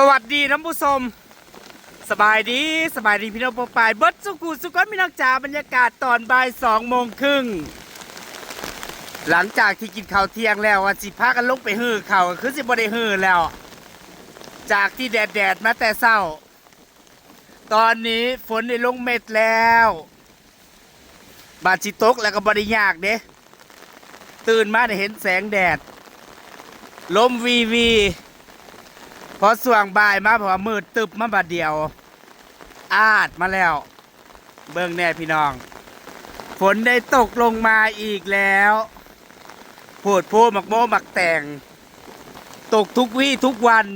สวัสดีน้ำผู้ชมสบายดีสบายดีพี่น้องปปายเบิร์ดสุกูสุกอนพี่น้องจ๋าบรรยากาศตอนบ่ายสองโมงครึ่งหลังจากที่กินข้าวเที่ยงแล้วสิพากันลงไปฮือเขาคือสิบ่ได้ฮือแล้ว จากที่แดดแดดมาแต่เศร้า ตอนนี้ฝนได้ลงเม็ดแล้ว บาดสิตกแล้วก็บ่ได้ยากเด้ตื่นมาได้เห็นแสงแดดลมวีวี พอส่วงบ่ายมาพราะว่ามืดตึบมาบาดเดียว อาดมาแล้ว เบิ่งแน่พี่น้อง ฝนได้ตกลงมาอีกแล้วโพดโพหมักโมหมักแต่ง ตกทุกวี่ทุกวัน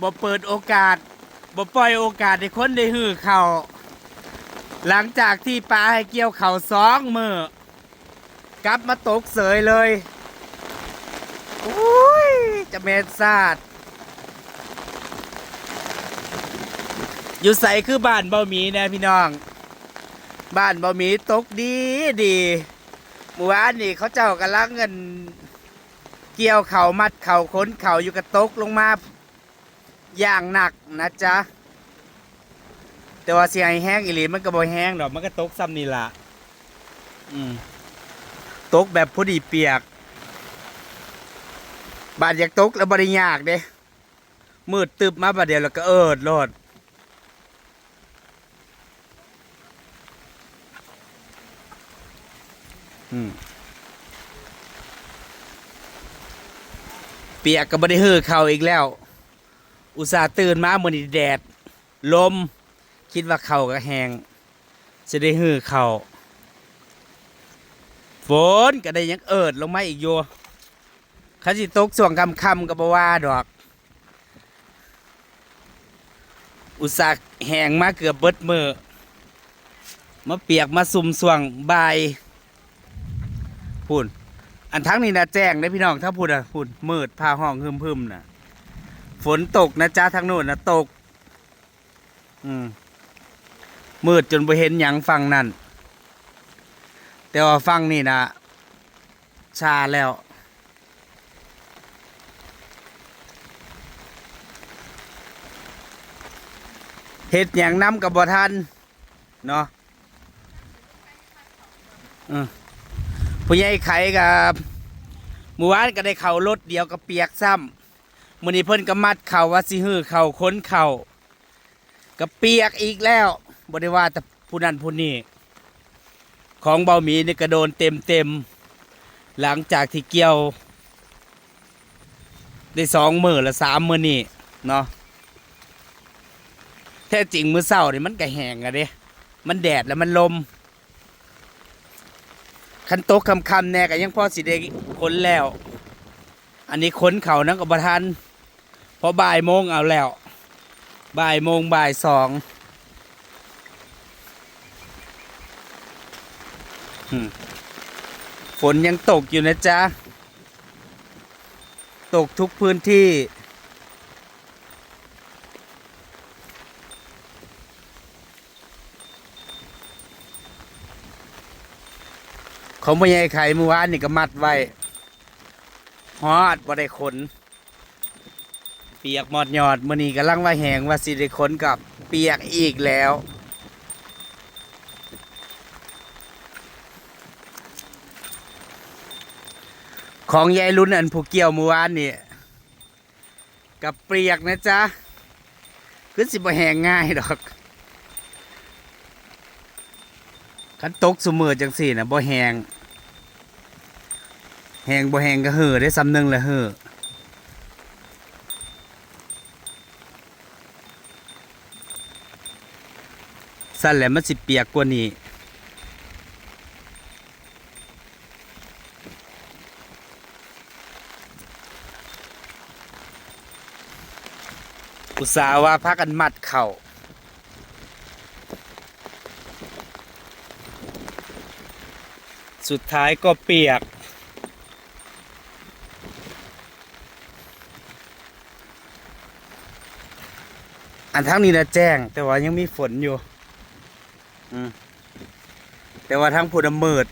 บ่เปิดโอกาสบ่ปล่อยโอกาสให้คนได้หื้อเขาหลังจากที่ปลาให้เกี่ยวเข่าสองมือกลับมาตกเสยเลยอุ้ยจะเม็ดซาด อยู่ใสคือบ้านเบาหมีนะพี่น้อง บ้านเบาหมีตกดีดีเมื่อวานนี่เขาเจ้ากำลังเงิน เกี่ยวเข่ามัดเข่าขนเข่าอยู่กระตกลงมาอย่างหนักนะจ๊ะ แต่ว่าเสียงแห้งอีหลีมันก็บ่แห้งดอกมันก็ตกซ้ำนี่ละอืมตกแบบพอดีเปียก บาดอยากตกแล้วบริยากเด้มืดตึบมาบาดเดียวแล้วก็เอิดโลด อืม เปียกก็บ่ได้เฮือเข่าอีกแล้ว อุตส่าห์ตื่นมามื้อนี้แดด ลม คิดว่าเข่าก็แหงจะได้เฮือเข่าฝนก็ได้ยังเอิดลงมาอีกอยู่ขาสิตกส่วงคำคำก็บ่ว่าดอก อุตส่าห์แหงมาเกือบเบิดมือมาเปียกมาซุ่มส่วงบาย พูดอันทั้งนี้นะแจ้งได้พี่น้องถ้าพูดอะพูดมืดพาห้องฮึมพึมนะฝนตกนะจ้าทางโน้นนะตก อืมมืดจนไปเห็นหยังฟังนั่นแต่ว่าฟังนี่นะชาแล้วเห็ดอย่างน้ำกับบทันเนาะอืม ผู้ใหญ่ไข่กับหมู่บ้านก็ได้เข่ารถเดียวกับเปียกซ้ำมื้อนี้เพิ่นก็มัดเข่าว่าสิฮื้อเข่าค้นเข่าก็เปียกอีกแล้วบ่ได้ว่าแต่ผู้นั้นผู้นี้ของเบาหมีนี่ก็โดนเต็มเต็มหลังจากที่เกี่ยว ได้สองมือละสามมือนี่เนาะแท้จริงมือเศร้านี่มันก็แห้งอะเด้มันแดดแล้วมันลม คันโตกคำคำแน่ก็ยังพ่อสิได้ค้นแล้ว อันนี้ค้นเขานั่งกับประทันเพอบ่ายโมงเอาแล้ว บ่ายโมงบ่ายสองฝนยังตกอยู่นะจ๊ะ ตกทุกพื้นที่ ของพ่ใหญ่ไข่เมื่อวานนี่ก็มัดไว้ฮอดบ่ได้ขน เปียกหมอดยอดมื้อนี้กำลังว่าแหงว่าสิได้ขนกับเปียกอีกแล้วของยายรุ่นอันผูกเกี่ยวเมื่อวานนี่กับเปียกนะจ๊ะคือสิบ่แหงง่ายดอกคันตกสมือจังสี่นะบ่แหง แหงบ่แหงก็เห่อได้ซ้ำหนึ่งและเห่อสั่นแหละมันสิเปียกกว่านี้อุตส่าห์ว่าพักกันมัดเข่าสุดท้ายก็เปียก อันทั้งนี้นะแจ้ง แต่ว่ายังมีฝนอยู่ อืมแต่ว่าทั้งผู้ดำเมิด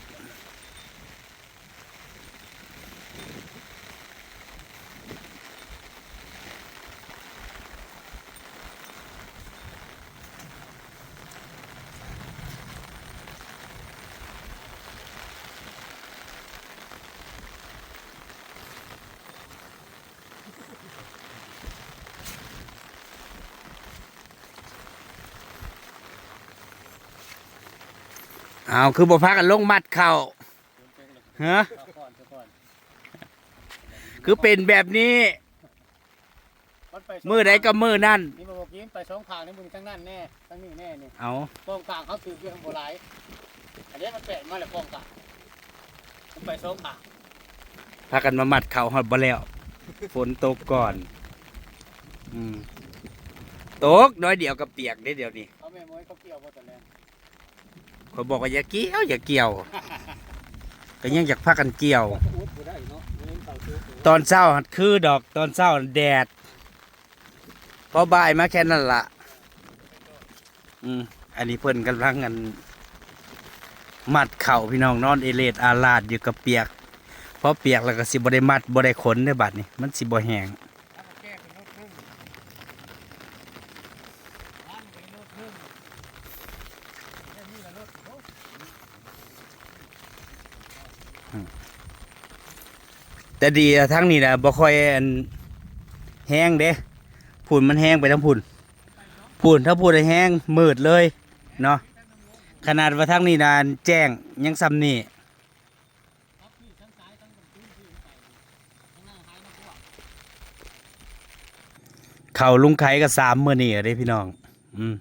เอาคือบ่พากันลงมัดเข่าฮะเอาก่อนเอาก่อนคือเป็นแบบนี้มันไปมือใดก็มือนั่นนี่มาบอกยิ้มไปสองทางนี่มือทั้งนั้นแน่ทั้งนี้แน่นี่เอากองกลางเขาถือเรื่องโบราณอันนี้มันแปลกมาแล้วกองกลางมันไปสองทางพากันมามัดเข่าฮอดบ่แล้วฝนตกก่อน อืมตกน้อยเดียวก็เปียกได้เดี๋ยวนี้เขาแม่มวยเขาเกี่ยวหมดแต่แล้ว เขาบอกว่าอย่าเกี่ยวอย่าเกี่ยวก็ยังอยากพากันเกี่ยว ตอนเช้าคือดอกตอนเช้าแดดพอบ่ายมาแค่นั้นละอืมอันนี้เพิ่นกำลังกันมัดเข่าพี่น้องนอนเอเลดอาลาดอยู่กับเปียกพอเปียกแล้วก็สิบ่ได้มัดบ่ได้ขนได้บัดนี้มันสิบ่แห้ง ถ้ามันแก้เป็นรถครึ่งถ้ามันเป็นรถครึ่งแค่นี้ละรถโอ้ แต่ดีอะทั้งนี้นะบ่ค่อยแห้งเด้ผุ่นมันแห้งไปทั้งผุ่นผุ่นถ้าผุ่นแห้งมืดเลยเนาะขนาดว่าทั้งนี้นานแจ้งยังซ้ำนี่เข่าลุงไข่ก็สามเมื้อนี่เด้พี่น้อง อืม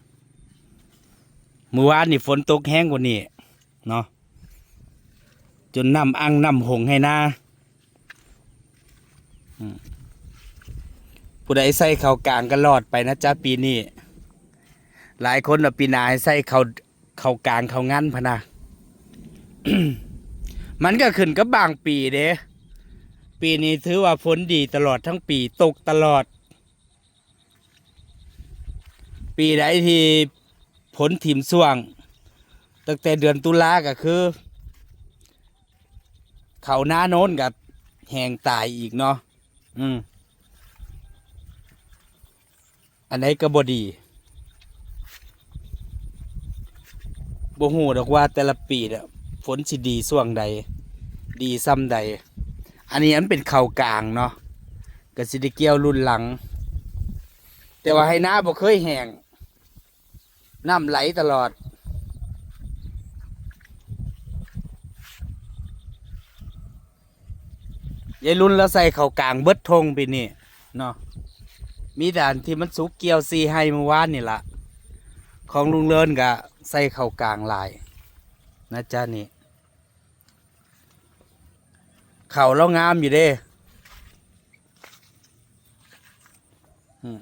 มื้อวานนี่ฝนตกแห้งกว่านี้เนาะจนน้ำอังน้ำหงให้หน้า ผู้ใดใส่เขากลางก็รอดไปนะจ๊ะปีนี้ หลายคนปีนาให้ใส่เขาเขากลางเขางั้นพนะมันก็ขึ้นกับบางปีเด้ปีนี้ถือว่าฝนดีตลอดทั้งปีตกตลอด ปีใดที่ผลถิ่มส่วง ตั้งแต่เดือนตุลาก็คือ เขาหน้าโน้นกับแหงตายอีกเนาะ อืมอันไหนก็บดีบ่ฮู้ดอกว่าแต่ละปีเนี่ยฝนสิดีส่วงใด ดีซ้ำใด อันนี้อันเป็นเข่ากลางเนาะก็สิด้เกี่ยวรุ่นหลัง แต่ว่าให้น้าบ่เคยแห้งน้ำไหลตลอด ยายรุ่นแล้วใส่เข่ากลางเบิดทงไปนี่เนาะมีด่านที่มันสุกเกี่ยวซีให้เมื่อวานนี่ละของลุงเลินกะใส่เข่ากลางลาย นะจ๊ะนี่เข่าเรางามอยู่เด้อืม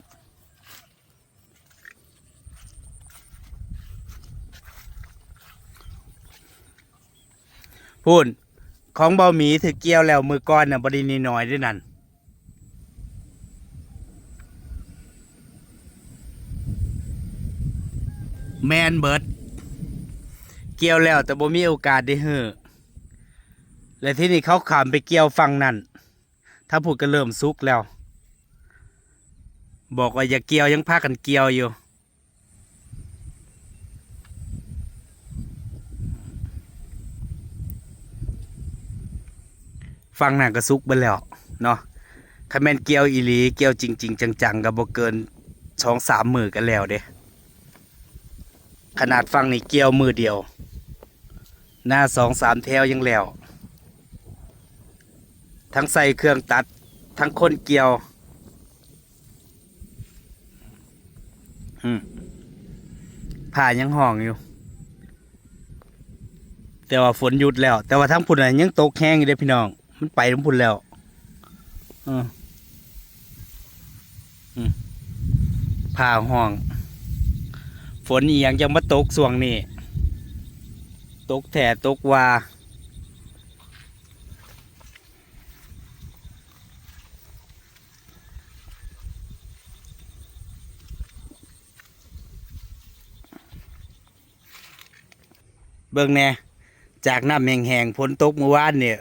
พูน ของเบาหมีถือเกี่ยวแล้วมือก้อนน่ะบไดีนิดหน่อยด้วยนั่นแมนเบิร์ดเกี่ยวแล้วแต่บ่มีโอกาสได้เฮอและที่นี่เขาขามไปเกี่ยวฟังนั่น ถ้าพูดก็เริ่มซุกแล้ว บอกว่าอย่าเกี่ยวยังพากันเกี่ยวอยู่ ฟังหนั่นก็ซุกไปแล้วเนาะคันแมนเกียวอีหลีเกียวจริง ๆ จังๆก็บ่เกินสองสามมือกันแล้วเด้ขนาดฟังนี่เกียวมือเดียว หน้าสองสามแถวยังแล้ว ทั้งใส่เครื่องตัดทั้งคนเกียวอืมผ่ายังห้องอยู่ แต่ว่าฝนหยุดแล้ว แต่ว่าทั้งพุ่นน่ะยังตกแห้งอยู่เด้พี่น้อง มันไปทั้งพุ่นแล้วอืมอืมผ่าห้อง ฝนอีหยังจะมาตกส่วงนี้ตกแถตกว่าเบิ่งแหน่จากน้ำแห้งๆฝนตกเมื่อวานเนี่ย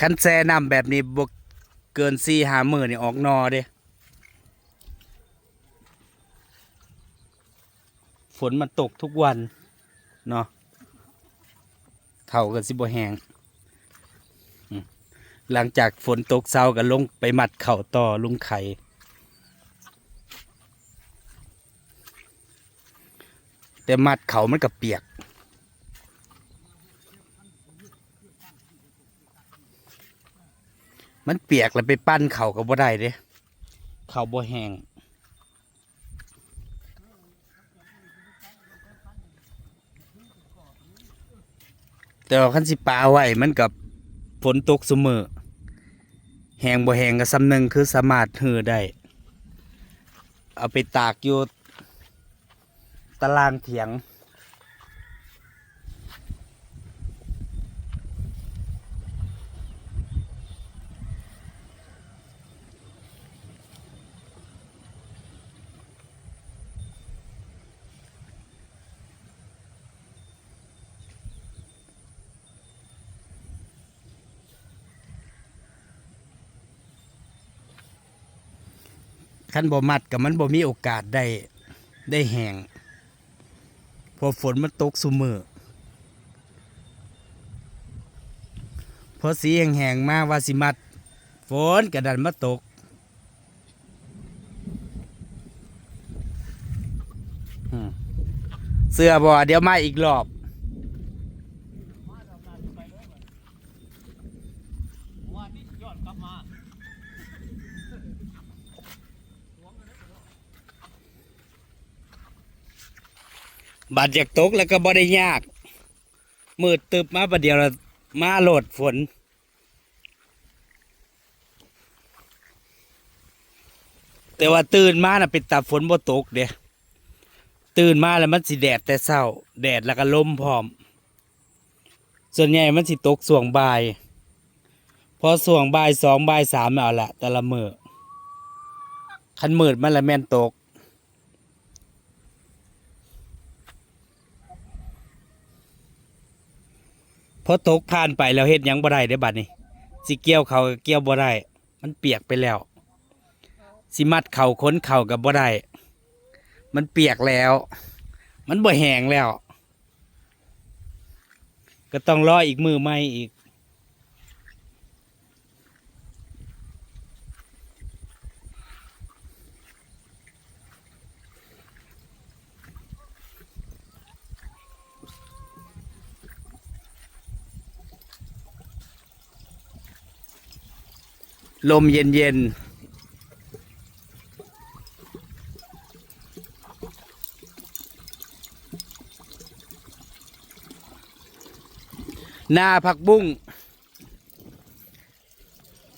คันแซน้ำแบบนี้บวกเกินสี่ห้าหมื่นนี่ออกนอเด้ฝนมันตกทุกวัน เนาะเข่ากันสิบแหงหลังจากฝนตกเศร้าก็ลงไปมัดเข่าต่อลุงไข่แต่มัดเข่ามันกับเปียก มันเปียกแล้วไปปั้นเขาก็บ่ได้เด้เขาบ่แห้งแต่ว่าคันสิปลาไว้มันกับฝนตกเสมอแห้งบ่แห้งก็สำนึงคือสามารถหือได้ เอาไปตากอยู่ตารางเถียง ขั้นบ่มัดกับมันบ่มีโอกาสได้ได้แห้งพอฝนมันตกสุมือพอสีแห้งๆมาว่าสิมัด ฝนกระดันมาตก เสื้อบ่เดี๋ยวมาอีกรอบว่านี่ย้อนกลับมา บาดจากตกแล้วก็บ่ได้ยาก มืดตึบมาประเดี๋ยวมาโหลดฝน แต่ว่าตื่นมาน่ะเป็นตาฝนบ่ตกเด้ตื่นมาแล้วมันสิแดดแต่เช้า แดดแล้วก็ลมพร้อม ส่วนใหญ่มันสิตกส่วงบ่าย พอส่วงบ่ายสองบ่ายสามเอาละแต่ละมือคันมืดมันละแม่นตก พอตกผ่านไปแล้วเฮ็ดหยังบ่ได้เด้บัดนี้สิเกี่ยวเขาก็เกี่ยวบ่ได้ มันเปียกไปแล้ว สิมัดเข่าค้นเข่ากับบ่ได้ มันเปียกแล้ว มันบ่แห้งแล้ว ก็ต้องรออีกมือใหม่อีก ลมเย็นเย็นหน้าผักบุ้ง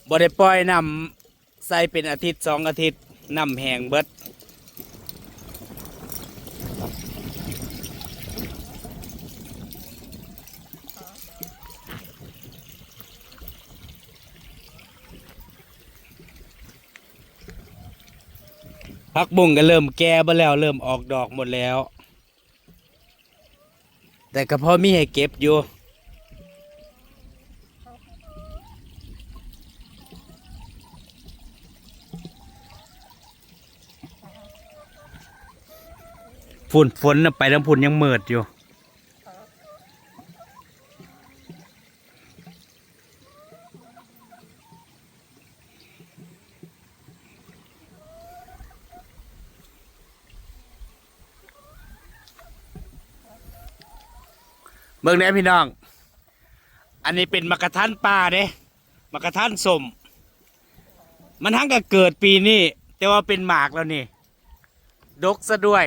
บ่ได้ปล่อยนำใส่เป็นอาทิตย์สองอาทิตย์นำแหงเบิด ผักบุ้งก็เริ่มแก่บ่แล้วเริ่มออกดอกหมดแล้ว แต่ก็พอมีให้เก็บอยู่ฝุ่นฝนไปน้ำพุ่นยังเมิดอยู่ บิ่งได้พี่น้อง อันนี้เป็นมะกะทันป่าเด้มะกะทันสมมันทั้งกับเกิดปีนี้แต่ว่าเป็นหมากแล้วนี่ ดกซะด้วย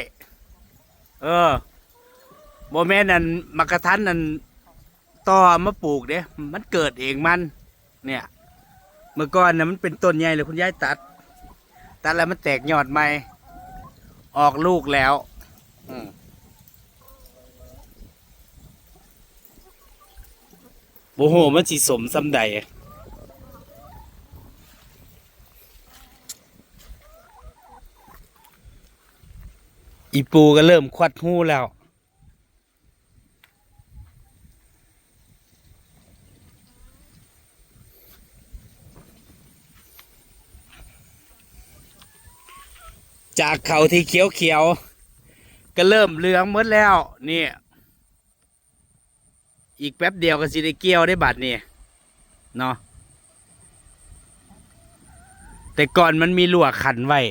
เออโมแม่นอันมะกะทันอันต่อมาปลูกเด้มันเกิดเองมัน เนี่ย เมื่อก่อนนะมันเป็นต้นใหญ่เลยคุณยายตัด ตัดแล้วมันแตกยอดใหม่ ออกลูกแล้ว อืม โอ้โหมันสิสมสำใดอะอีปูก็เริ่มควัดหูแล้ว จากเขาที่เขียวเขียวๆก็เริ่มเหลืองหมดแล้วนี่ อีกแป๊บเดียวก็สิได้เกี่ยวได้บัดนี่เนาะแต่ก่อนมันมีลวกขันไว้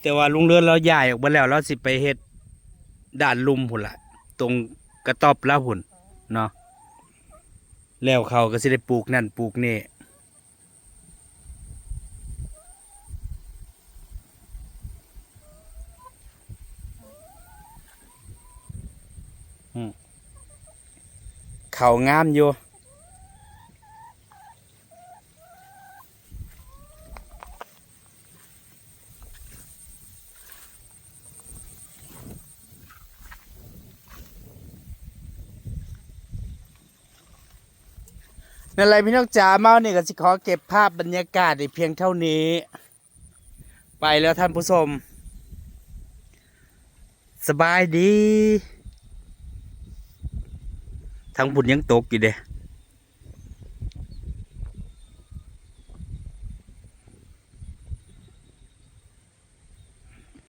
แต่ว่าลุงเลือนเราใหญ่ออกมาแล้วเราสิไปเฮ็ดด่านลุมพุ่นละตรงกระต๊อบแล้วพุ่นเนาะแล้วเขาก็สิได้ปลูกนั่นปลูกนี่ เขางามอยู่นั่นแหละพี่น้องจ๋าเมาเนี่ยก็สิขอเก็บภาพบรรยากาศในเพียงเท่านี้ ไปแล้วท่านผู้ชม สบายดี ทั้งบุญยังตกอยู่เด้